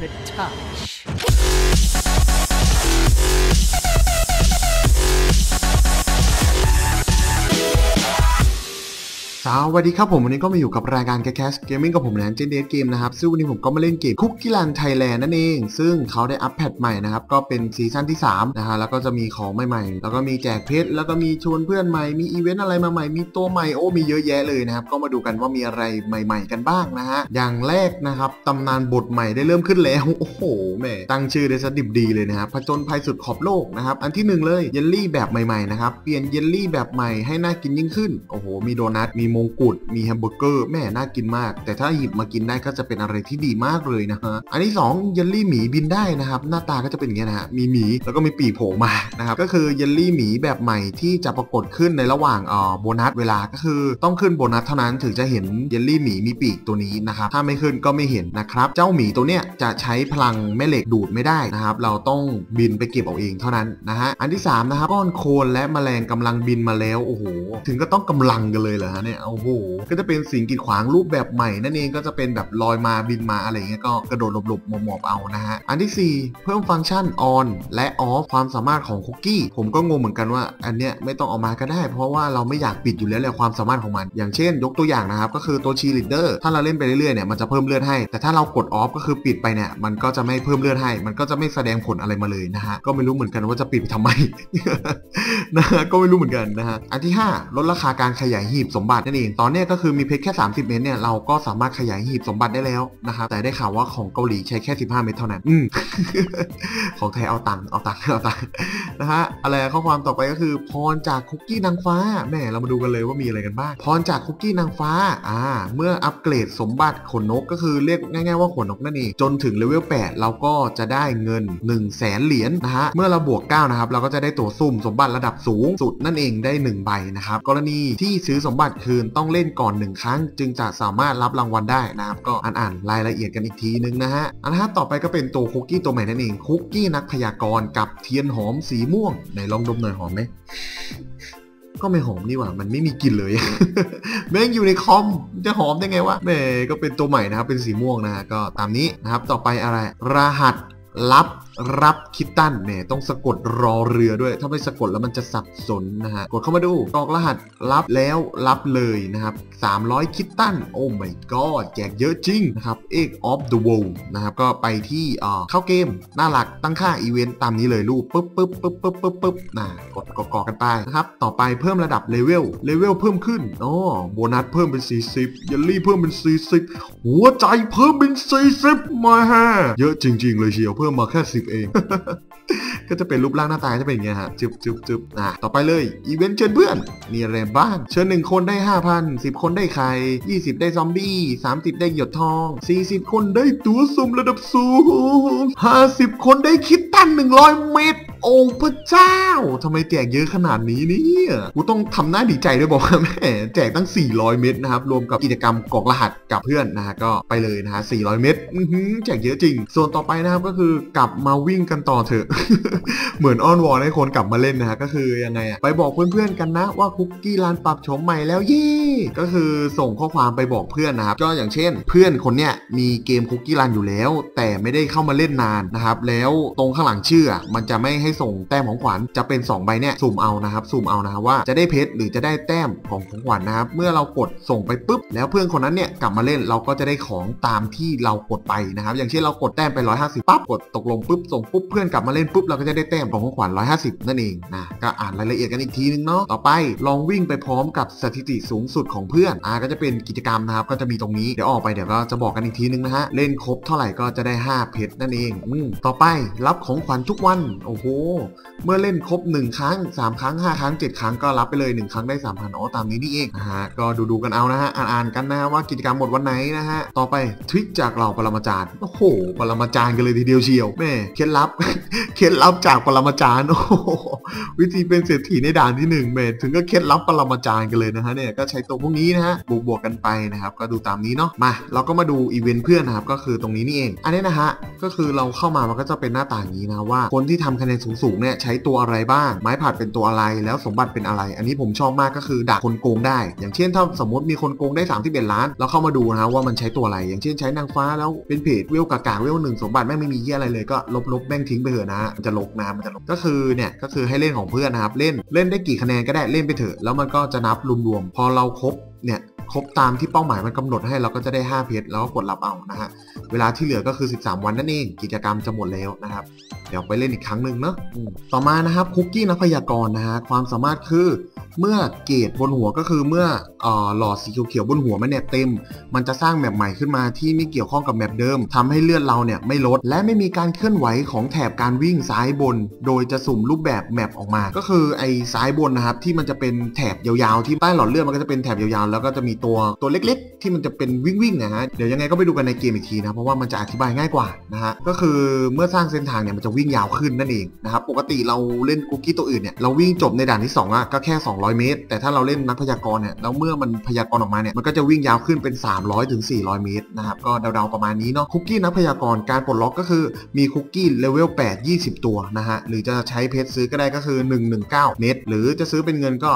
could touch. สวัสดีครับผมวันนี้ก็มาอยู่กับรายการแคสเกมมิ่งกับผมแนเจนเดสเกมนะครับซึ่งวันนี้ผมก็มาเล่นเกมคุกกี้ลันไทยแลนด์นั่นเอง ซึ่งเขาได้อัปเดตใหม่นะครับ ก็เป็นซีซั่นที่3นะฮะแล้วก็จะมีของใหม่ๆ แล้วก็มีแจกเพชรแล้วก็มีชวนเพื่อนใหม่มีอีเวนต์อะไรมาใหม่มีตัวใหม่โอ้มีเยอะแยะเลยนะครับ ก็มาดูกันว่ามีอะไรใหม่ ๆ กันบ้างนะฮะอย่างแรกนะครับตำนานบทใหม่ได้เริ่มขึ้นแล้วโอ้โหแม่ตั้งชื่อได้สดิบดีเลยนะครับผจญภัยสุดขอบโลกนะครับอันที่หนึ่งเลยเยลลี่แบบใหม่ๆนะครับเปลี่ยนเยลลี่แบบใหม่ให้น่ากินยิ่งขึ้นโอ้โหมีโดนัทมีมงกุฎมีแฮมเบอร์เกอร์แม่น่ากินมาก แต่ถ้าหยิบมากินได้ก็จะเป็นอะไรที่ดีมากเลยนะฮะอันที่2เยลลี่หมีบินได้นะครับหน้าตาก็จะเป็นอย่างเงี้ยนะฮะมีหมีแล้วก็มีปีกโผล่มานะครับก็คือเยลลี่หมีแบบใหม่ที่จะปรากฏขึ้นในระหว่างเอ่อโบนัสเวลาก็คือต้องขึ้นโบนัสเท่านั้นถึงจะเห็นเยลลี่หมีมีปีกตัวนี้นะครับถ้าไม่ขึ้นก็ไม่เห็นนะครับเจ้าหมีตัวเนี้ยจะใช้พลังแม่เหล็กดูดไม่ได้นะครับเราต้องบินไปเก็บเอาเองเท่านั้นนะฮะอันที่3นะครับก้อนโคลนและแมลงกำลังบินมาแล้วโอ้โหถึงก็ต้องกำลังกันเลยเหรอฮะเนี่ยโอ้โหก็จะเป็นสิ่งกีดขวางรูปแบบใหม่นั่นเองก็จะเป็นแบบลอยมาบินมาอะไรเงี้ยก็กระโดดหลบๆหมอบๆเอานะฮะอันที่ 4 เพิ่มฟังก์ชัน on และ off ความสามารถของคุกกี้ผมก็งงเหมือนกันว่าอันเนี้ยไม่ต้องเอามาก็ได้ เพราะว่าเราไม่อยากปิดอยู่แล้วแหละความสามารถของมัน อย่างเช่น ยกตัวอย่างนะครับก็คือตัวชีลิเดอร์ถ้าเราเล่นไปเรื่อยๆเนี่ยมันจะเพิ่มเลือดให้ แต่ถ้าเรากด off ก็คือปิดไปเนี่ยมันก็จะไม่เพิ่มเลือดให้ มันก็จะไม่แสดงผลอะไรมาเลยนะฮะก็ไม่รู้เหมือนกันว่าจะปิดไปทำไมนะฮะก็ไม่รู้เหมือนกันนะฮะอันที่ 5 ลดราคาการขยายหีบสมบัตินั่นเอง ตอนนี้ก็คือมีเพชรแค่ 30 เมตรเนี่ยเราก็สามารถขยายหีบสมบัติได้แล้วนะครับ แต่ได้ข่าวว่าของเกาหลีใช้แค่ 15 เมตรเท่านั้น อืมของไทยเอาตังค์เอาตังค์เอาตังค์นะฮะ อะไรข้อความต่อไปก็คือ พรจากคุกกี้นางฟ้า แม่เรามาดูกันเลยว่ามีอะไรกันบ้าง พรจากคุกกี้นางฟ้า อ่า เมื่ออัปเกรดสมบัติขนนกก็คือเรียกง่าย ๆว่าขนนกนั่นเอง จนถึงเลเวล 8 เราก็จะได้เงิน 1 0 0 0 0แสนเหรียญนะฮะ เมื่อเราบวก 9 นะครับ เราก็จะได้ตัวซุ่มสมบัติระดับสูงสุดนั่นเองได้ 1 ใบนะครับ กรณีที่ซื้อสมบัติคืนต้องเล่นก่อน 1 ครั้ง จึงจะสามารถรับรางวัลได้นะครับ ก็อ่านๆรายละเอียดกันอีกทีนึงนะฮะอันฮะต่อไปก็เป็นตัวคุกกี้ตัวใหม่นั่นเองคุกกี้นักพยากรณ์กับเทียนหอมสีม่วงไหนลองดมหน่อยหอมไหมก็ไม่หอมนี่หว่า มันไม่มีกลิ่นเลย แม่งอยู่ในคอม จะหอมได้ไงวะแม่ก็เป็นตัวใหม่นะครับ เป็นสีม่วงนะก็ตามนี้นะครับ ต่อไปอะไร รหัสลับ รับคิตตันเนี่ยต้องสะกดรอเรือด้วย ถ้าไม่สะกดแล้วมันจะสับสนนะฮะ กดเข้ามาดูกรอกรหัสรับแล้วรับเลยนะครับ 300 คิตตัน โอ้ my god แจกเยอะจริงนะครับ Egg of the World นะครับ ก็ไปที่เข้าเกม หน้าหลักตั้งค่าอีเวนต์ตามนี้เลยรูปปึ๊บปึ๊บปึ๊บปึ๊บปึ๊บปึ๊บนะกดกดกกันไปนะครับ ต่อไปเพิ่มระดับเลเวลเลเวลเพิ่มขึ้นอ๋อโบนัสเพิ่มเป็น 40เยลลี่เพิ่มเป็น 40 หัวใจเพิ่มเป็น 40มาฮะเยอะจริง ๆ เลยเชียวเพิ่มมาแค่10เอง ก็จะเป็นรูปร่างหน้าตาจะเป็นอย่างเงี้ยฮะจึบจึบจึบอะต่อไปเลยอีเวนต์เชิญเพื่อนมีอะไรบ้างเชิญหนึ่งคนได้5,000 10คนได้ไข่20ได้ซอมบี้30ได้หยดทอง40คนได้ตัวสุ่มระดับสูง50คนได้คิดตั้น100เมตร โอ้พระเจ้าทำไมแจกเยอะขนาดนี้เนี่ยกูต้องทำหน้าดีใจด้วยบอกว่าแม่แจกตั้ง 400 เม็ดนะครับ รวมกับกิจกรรมกรอกรหัสกับเพื่อนนะฮะก็ไปเลยนะฮะ 400 เม็ดแจกเยอะจริง ส่วนต่อไปนะครับก็คือกลับมาวิ่งกันต่อเถอะ เหมือนอ้อนวอนให้คนกลับมาเล่นนะฮะก็คือยังไงอะไปบอกเพื่อนๆกันนะว่าคุกกี้รันปรับโฉมใหม่แล้วเย่ก็คือส่งข้อความไปบอกเพื่อนนะครับก็อย่างเช่น เพื่อนคนเนี้ยมีเกมคุกกี้รันอยู่แล้ว แต่ไม่ได้เข้ามาเล่นนานนะครับแล้วตรงข้างหลังชื่ออะมันจะไม่ให้ส่งแต้มของขวัญจะเป็น 2 ใบเนี่ยสุ่มเอานะครับสุ่มเอานะครับว่าจะได้เพชรหรือจะได้แต้มของของขวัญนะครับ เมื่อเรากดส่งไปปุ๊บ แล้วเพื่อนคนนั้นเนี่ยกลับมาเล่นเราก็จะได้ของตามที่เรากดไปนะครับ อย่างเช่นเรากดแต้มไป 150ปั๊บกดตกลงปุ๊บส่งปุ๊บเพื่อนกลับมาเล่นปุ๊บเราก็จะได้แต้มของของขวัญ150 นั่นเองนะก็อ่านรายละเอียดกันอีกทีนึงเนาะต่อไปลองวิ่งไปพร้อมกับสถิติสูงสุดของเพื่อนอ่าก็จะเป็นกิจกรรมนะครับก็จะมีตรงนี้เดี๋ยวออกไปเดี๋ยวก็จะบอกกันอีกทีนึงนะฮะเล่นครบเท่าไหร่ก็จะได้ 5 เพชรนั่นเองอืมต่อไปรับของขวัญทุกวันโอ้โหเมื่อเล่นครบ 1 ครั้ง 3 ครั้ง 5 ครั้ง 7 ครั้งก็รับไปเลย 1 ครั้งได้ 3,000อ๋อตามนี้นี่เองนะฮะก็ดูดูกันเอานะฮะอ่านๆกันนะฮะว่ากิจกรรมหมดวันไหนนะฮะต่อไปทริคจากเหล่าปรมาจารย์โอ้โหปรมาจารย์กันเลยทีเดียวเชียวแม่เคล็ดลับเคล็ดลับจากปรมาจารย์โอ้โหวิธีเป็นเศรษฐีในด่านที่หนึ่งแม่ถึงก็เคล็ดลับปรมาจารย์กันเลยนะฮะเนี่ยก็ใช้ตัวพวกนี้นะฮะบวกบวกๆกันไปนะครับก็ดูตามนี้เนาะมา เราก็มาดูอีเวนต์เพื่อนนะครับก็คือตรงนี้นี่เอง อันนี้นะฮะก็คือเราเข้ามามันก็จะเป็นหน้าต่างนี้นะว่าคนที่ทำคะแนนสูสูงๆเนี่ยใช้ตัวอะไรบ้าง ไม้ผัดเป็นตัวอะไรแล้วสมบัติเป็นอะไร อันนี้ผมชอบมากก็คือด่าคนโกงได้ อย่างเช่นถ้าสมมติมีคนโกงได้31ล้านเราเข้ามาดูนะว่ามันใช้ตัวอะไร อย่างเช่นใช้นางฟ้าแล้วเป็นเพจเวลกากาเวลหนึ่งสมบัติแม่งไม่มีเยี่ยอะไรเลยก็ลบๆแม่งทิ้งไปเถอะนะมันจะลกนะมันจะลกก็คือเนี่ยก็คือให้เล่นของเพื่อนนะครับเล่นเล่นได้กี่คะแนนก็ได้เล่นไปเถอะแล้วมันก็จะนับรวมๆพอเราครบเนี่ย ครบตามที่เป้าหมายมันกำหนดให้เราก็จะได้ 5 เพชรแล้วก็กดรับเอานะฮะเวลาที่เหลือก็คือ 13 วันนั่นเอง กิจกรรมจะหมดแล้วนะครับ เดี๋ยวไปเล่นอีกครั้งหนึ่งเนาะต่อมานะครับคุกกี้นักพยากรณ์นะฮะความสามารถคือเมื่อเกรดบนหัวก็คือเมื่ออ่อหลอดสีเขียวๆบนหัวมันเนี่ยเต็ม มันจะสร้างแมปใหม่ขึ้นมาที่ไม่เกี่ยวข้องกับแมปเดิมทำให้เลือดเราเนี่ยไม่ลด และไม่มีการเคลื่อนไหวของแถบการวิ่งซ้ายบน โดยจะสุ่มรูปแบบแมปออกมา ก็คือไอ้ซ้ายบนนะครับที่มันจะเป็นแถบยาวๆ ที่ใต้หลอดเลือดมันก็จะเป็นแถบยาวๆ แล้วก็จะมีตัวตัวเล็กๆ ที่มันจะเป็นวิ่งๆนะฮะเดี๋ยวยังไงก็ไปดูกันในเกมอีกทีนะเพราะว่ามันจะอธิบายง่ายกว่านะฮะก็คือเมื่อสร้างเส้นทางเนี่ยมันจะวิ่งยาวขึ้นนั่นเองนะครับปกติเราเล่นคุกกี้ตัวอื่นเนี่ยเราวิ่งจบในด่านที่2อะก็แค่ 200เมตร แต่ถ้าเราเล่นนักพยากรณ์เนี่ยแล้วเมื่อมันพยากรณ์ออกมาเนี่ยมันก็จะวิ่งยาวขึ้นเป็น 300ถึง400 เมตรนะครับก็เดาๆประมาณนี้เนาะคุกกี้นักพยากรณ์การปลดล็อกก็คือมีคุกกี้เลเวล8 20 ตัวนะฮะหรือจะใช้เพชรซื้อก็ได้ก็คือ 119เมตรหรือจะซื้อเป็นเงินก็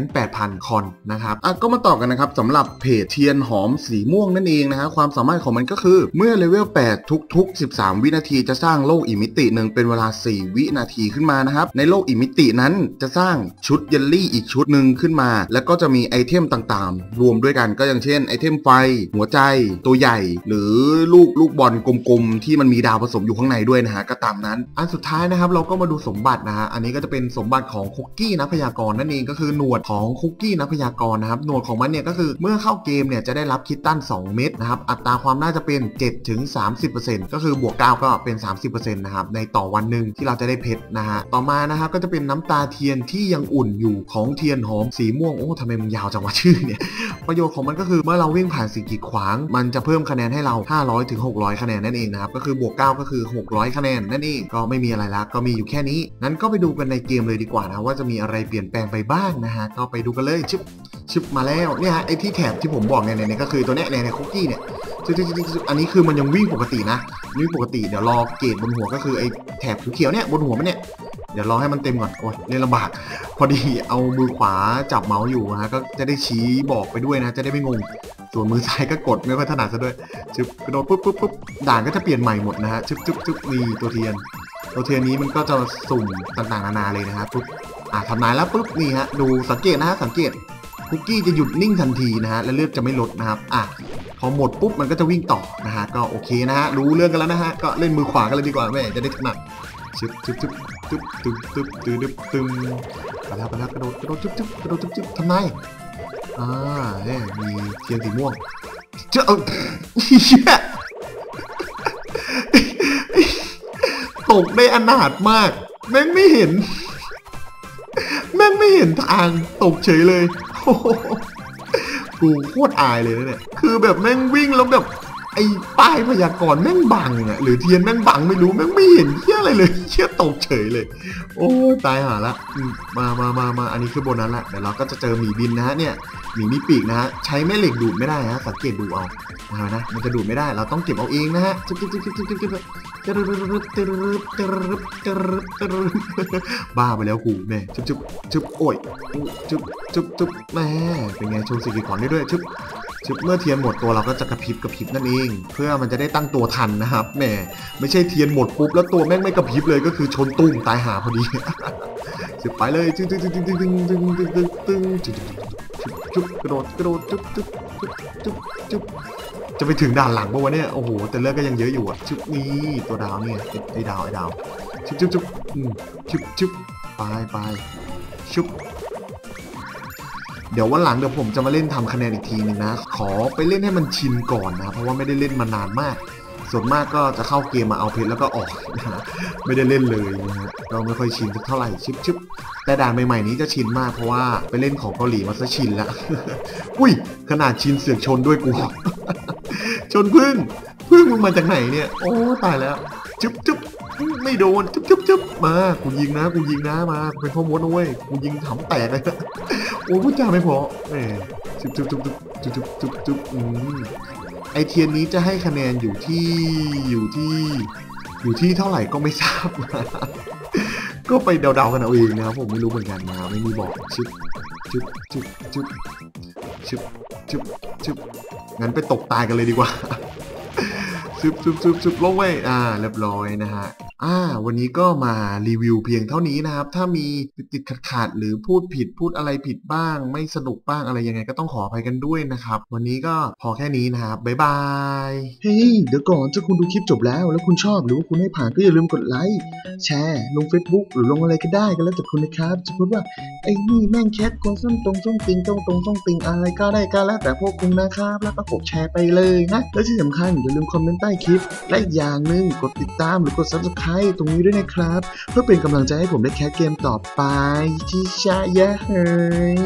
18,000 คอนนะครับอะก็มาต่อกันนะครับสำหรับเพจเทียนหอมสีม่วงนั่นเองนะฮะความสามารถของมันก็คือเมื่อเลเวล8ทุก ๆ 13 วินาทีจะสร้างโลกอิมิติหนึ่งเป็นเวลา 4 วินาทีขึ้นมานะครับในโลกอิมิตินั้นจะสร้างชุดเยลลี่อีกชุดหนึ่งขึ้นมา แล้วก็จะมีไอเทมต่างๆ รวมด้วยกันก็อย่างเช่นไอเทมไฟ หัวใจ ตัวใหญ่ หรือลูกลูกบอลกลมๆ ที่มันมีดาวผสมอยู่ข้างในด้วยนะฮะก็ตามนั้น อันสุดท้ายนะครับเราก็มาดูสมบัตินะฮะอันนี้ก็จะเป็นสมบัติของคุกกี้นักพยากรนั่นเองก็คือหนวดของคุกกี้นักพยากรนะครับหนวดของมันเนี่ยก็คือเมื่อเข้าเกมเนี่ยจะได้รับคิตตัน2 เม็ดนะครับอัตราความน่าจะเป็น7ถึง30%ก็คือบวก9ก็เป็น 30%นะครับในต่อวันหนึ่งที่เราจะได้เพชรนะฮะต่อมานะครับก็จะเป็นน้ำตาเทียนที่ยังอุ่นอยู่ของเทียนหอมสีม่วง โอ้ทำไมมันยาวจังวะชื่อเนี่ย ประโยชน์ของมันก็คือเมื่อเราวิ่งผ่านสิ่งกีดขวาง มันจะเพิ่มคะแนนให้เรา 500ถึง600 คะแนนนั่นเองนะครับ ก็คือบวก 9 ก็คือ 600 คะแนนนั่นเอง ก็ไม่มีอะไรละก็มีอยู่แค่นี้ นั้นก็ไปดูกันในเกมเลยดีกว่านะว่าจะมีอะไรเปลี่ยนแปลงไปบ้างนะฮะ ก็ไปดูกันเลยชึบชึบมาแล้ว เนี่ยฮะไอที่แถบที่ผมบอกเนี่ยเนี่ยก็คือตัวเนี้ยเนี่ยคุกกี้เนี่ย อันนี้คือมันยังวิ่งปกตินะวิ่งปกติเดี๋ยวรอเกรดบนหัวก็คือไอ้แถบเขียวเนี่ยบนหัวมันเนี่ยเดี๋ยวรอให้มันเต็มก่อนโอ้ยเล่นลำบาก พอดีเอามือขวาจับเมาส์อยู่นะฮะก็จะได้ชี้บอกไปด้วยนะ จะได้ไม่งง ส่วนมือซ้ายก็กดไม่ค่อยถนัดซะด้วยชึบกระโดดปุ๊บปุ๊บปุ๊บด่านก็จะเปลี่ยนใหม่หมดนะฮะชึบชึบชึบมีตัวเทียน ตัวเทียนนี้มันก็จะสุ่มต่างๆนานาเลยนะฮะปุ๊บอะทำนายแล้วปุ๊บนี่ฮะดูสังเกตนะฮะสังเกตคุกกี้จะหยุดนิ่งทันทีนะฮะและเลือดจะไม่ลดนะครับอะ พอหมดปุ๊บมันก็จะวิ่งต่อนะฮะก็โอเคนะฮะรู้เรื่องกันแล้วนะฮะก็เล่นมือขวากันเลยดีกว่าแม่จะได้ถนัดชึบชึบชึบตึ๊บตึ๊บตึ๊บตึ๊บตึ๊บตึ๊บไปแล้วไปแล้วกระโดดกระโดดชึบชึบกระโดดชึบชึบทำไมอ่าเนี่ยมีเทียนสีม่วงเจ้าเหี้ยตกได้อนาถมาก แม่งไม่เห็น แม่งไม่เห็นทางตกเฉยเลยโอ้ โหกูโคตรอายเลยนะเนี่ย คือแบบแม่งวิ่งแล้วแบบ ไอ้ป้ายพยากรณ์แม่งบังอะหรือเทียนแม่งบังไม่รู้แม่งไม่เห็นเชี่ยอะไรเลยเชี่ยตกเฉยเลย โอ้ตายหาละมามามามาอันนี้คือโบนัสละเดี๋ยวเราก็จะเจอหมีบินนะฮะเนี่ยหมีมีปีกนะฮะใช้แม่เหล็กดูดไม่ได้ฮะสังเกตดูเอานะนะมันจะดูดไม่ได้เราต้องเก็บเอาเองนะฮะจุ๊บจุ๊บจุ๊บจุ๊บจุ๊บจุ๊บบ้าไปแล้วกูแม่จุ๊บจุ๊บจุ๊บโอ้ยจุ๊บจุ๊บจุ๊บแม่เป็นไงโชว์สกิลก่อนได้ด้วยจุ๊บ เมื่อเทียนหมดตัวเราก็จะกระพริบกระพริบนั่นเอง เพื่อมันจะได้ตั้งตัวทันนะครับแหมไม่ใช่เทียนหมดปุ๊บแล้วตัวแม่งไม่กระพริบเลยก็คือชนตุ้มตายหาพอดีชึบไปเลยจึ๊งจึ๊งจึ๊งจึ๊งจึ๊งจึ๊งจึ๊งจึ๊งจึ๊งจึ๊งจึ๊งจึ๊งจึ๊งจึ๊งจึ๊บกระโดดกระโดดจึ๊บจึ๊บจึ๊บจึ๊บจึ๊บจะไปถึงด่านหลังปะวะเนี่ยโอ้โหแต่เลือดก็ยังเยอะอยู่อะชึบนี่ตัวดาวเนี่ยไอ้ดาวไอ้ดาวชึบชึบชึบอืมชึบชึบไปไปชึบ เดี๋ยววันหลังเดี๋ยวผมจะมาเล่นทำคะแนนอีกทีนึงนะ ขอไปเล่นให้มันชินก่อนนะ เพราะว่าไม่ได้เล่นมานานมาก ส่วนมากก็จะเข้าเกมมาเอาเพชรแล้วก็ออกนะฮะไม่ได้เล่นเลยนะฮะก็ไม่ค่อยชินสักเท่าไหร่ชิบชิบแต่ด่านใหม่ๆนี้จะชินมากเพราะว่าไปเล่นของเกาหลีมาซะชินละอุ้ยขนาดชินเสือกชนด้วยกูชนพึ่งพึ่งมึงมาจากไหนเนี่ย โอ้ตายแล้วจุ๊บจุ๊บไม่โดนจุ๊บจุ๊บจุ๊บมากูยิงนะกูยิงนะมาเป็นพ่อมดนะเว้ยกูยิงถำแตกเลย โอ้พูดจาไม่พอแหมจุ๊บจุ๊บจุ๊บจุ๊บจุ๊บจุ๊บจุ๊บอืมไอเทียนนี้จะให้คะแนนอยู่ที่อยู่ที่ อยู่ที่เท่าไหร่ก็ไม่ทราบ ก็ไปเดาๆกันเอาเองนะครับผมไม่รู้เหมือนกันนะไม่มีบอกชึบชึบชึบชึบชึบชึบชึบงั้นไปตกตายกันเลยดีกว่าชึบชึบชึบชึบลงไว้อ่า เรียบร้อยนะฮะ อ่า วันนี้ก็มารีวิวเพียงเท่านี้นะครับ ถ้ามีติดติดขัดขัดหรือพูดผิดพูดอะไรผิดบ้าง ไม่สนุกบ้างอะไรยังไงก็ต้องขออภัยกันด้วยนะครับ วันนี้ก็พอแค่นี้นะครับ บ๊ายบาย เฮ้ย เดี๋ยวก่อนถ้าคุณดูคลิปจบแล้ว แล้วคุณชอบหรือว่าคุณให้ผ่านก็อย่าลืมกดไลค์แชร์ลง Facebook หรือลงอะไรก็ได้ก็แล้วแต่คุณนะครับจะพูดว่าไอ้นี่แม่งแคทกวนส้นตรงส้นติงตรงตรงส้นติงอะไรก็ได้ก็แล้วแต่พวกคุณนะครับแล้วก็กดแชร์ไปเลยนะแล้วที่สำคัญอย่าลืมคอมเมนต์ใต้คลิปและอีกอย่างหนึ่งกดติดตามหรือกดให้ตรงนี้ด้วยนะครับ เพื่อเป็นกำลังใจให้ผมได้แคสเกมต่อไปที่ชะยะเฮ้ย